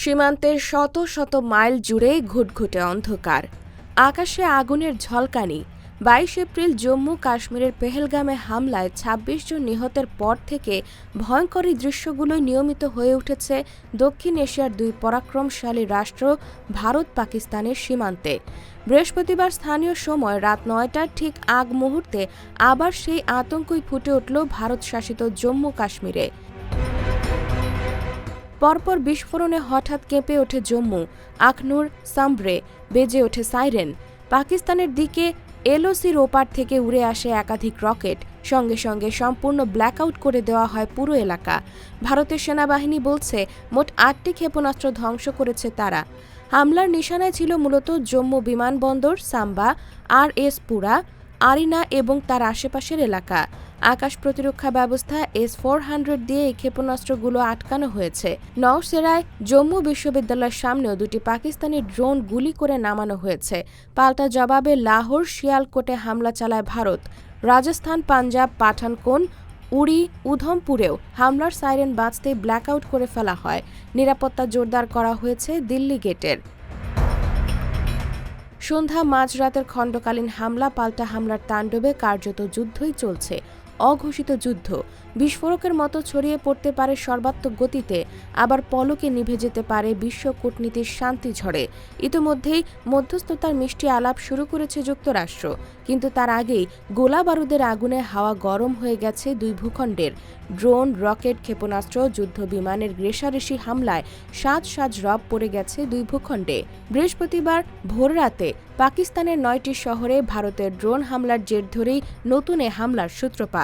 সীমান্তের শত শত মাইল জুড়ে ঘুটঘুটে অন্ধকার। আকাশে আগুনের ঝলকানি। বাইশ এপ্রিল জম্মু কাশ্মীরের পেহেলগামে হামলায় ২৬ জন নিহতের পর থেকে ভয়ঙ্কর এই দৃশ্যগুলোই নিয়মিত হয়ে উঠেছে দক্ষিণ এশিয়ার দুই পরাক্রমশালী রাষ্ট্র, ভারত পাকিস্তানের সীমান্তে। বৃহস্পতিবার স্থানীয় সময় রাত নয়টার ঠিক আগ মুহূর্তে আবার সেই আতঙ্কই ফুটে উঠল ভারত শাসিত জম্মু কাশ্মীরে। পরপর বিস্ফোরণে হঠাৎ কেঁপে ওঠে জম্মু। আখনুর সাম্ব্রে বেজে ওঠে সাইরেন। পাকিস্তানের দিকে এলওসির ওপার থেকে উড়ে আসে একাধিক রকেট। সঙ্গে সঙ্গে সম্পূর্ণ ব্ল্যাকআউট করে দেওয়া হয় পুরো এলাকা। ভারতের সেনাবাহিনী বলছে, মোট আটটি ক্ষেপণাস্ত্র ধ্বংস করেছে তারা। হামলার নিশানায় ছিল মূলত জম্মু বিমানবন্দর, সাম্বা আর এস পুরা আরিনা এবং তার আশেপাশের এলাকা। আকাশ প্রতিরক্ষা ব্যবস্থা এস ফোর হান্ড্রেড দিয়ে এই ক্ষেপণাস্ত্রগুলো আটকানো হয়েছে। নওসেরায় জম্মু বিশ্ববিদ্যালয়ের সামনেও দুটি পাকিস্তানি ড্রোন গুলি করে নামানো হয়েছে। পাল্টা জবাবে লাহোর শিয়ালকোটে হামলা চালায় ভারত। রাজস্থান, পাঞ্জাব পাঠানকোন উড়ি, উধমপুরেও হামলার সাইরেন বাঁচতেই ব্ল্যাকআউট করে ফেলা হয়। নিরাপত্তা জোরদার করা হয়েছে দিল্লি গেটের। সন্ধ্যা মাঝরাতের খণ্ডকালীন হামলা পাল্টা হামলার তাণ্ডবে কার্যত যুদ্ধই চলছে। অঘোষিত যুদ্ধ। বিস্ফোরকের মতো ছড়িয়ে পড়তে পারে সর্বাত্মক গতিতে, আবার পলকে নিভে যেতে পারে বিশ্ব কূটনীতির শান্তি ঝড়ে। ইতোমধ্যেই মধ্যস্থতার মিষ্টি আলাপ শুরু করেছে যুক্তরাষ্ট্র, কিন্তু তার আগেই গোলা বারুদের আগুনে হাওয়া গরম হয়ে গেছে দুই ভূখণ্ডের। ড্রোন, রকেট, ক্ষেপণাস্ত্র, যুদ্ধ বিমানের রেশারেশি হামলায় সাজ সাজ রব পড়ে গেছে দুই ভূখণ্ডে। বৃহস্পতিবার ভোররাতে পাকিস্তানের নয়টি শহরে ভারতের ড্রোন হামলার জের ধরেই নতুন এ হামলার সূত্রপাত।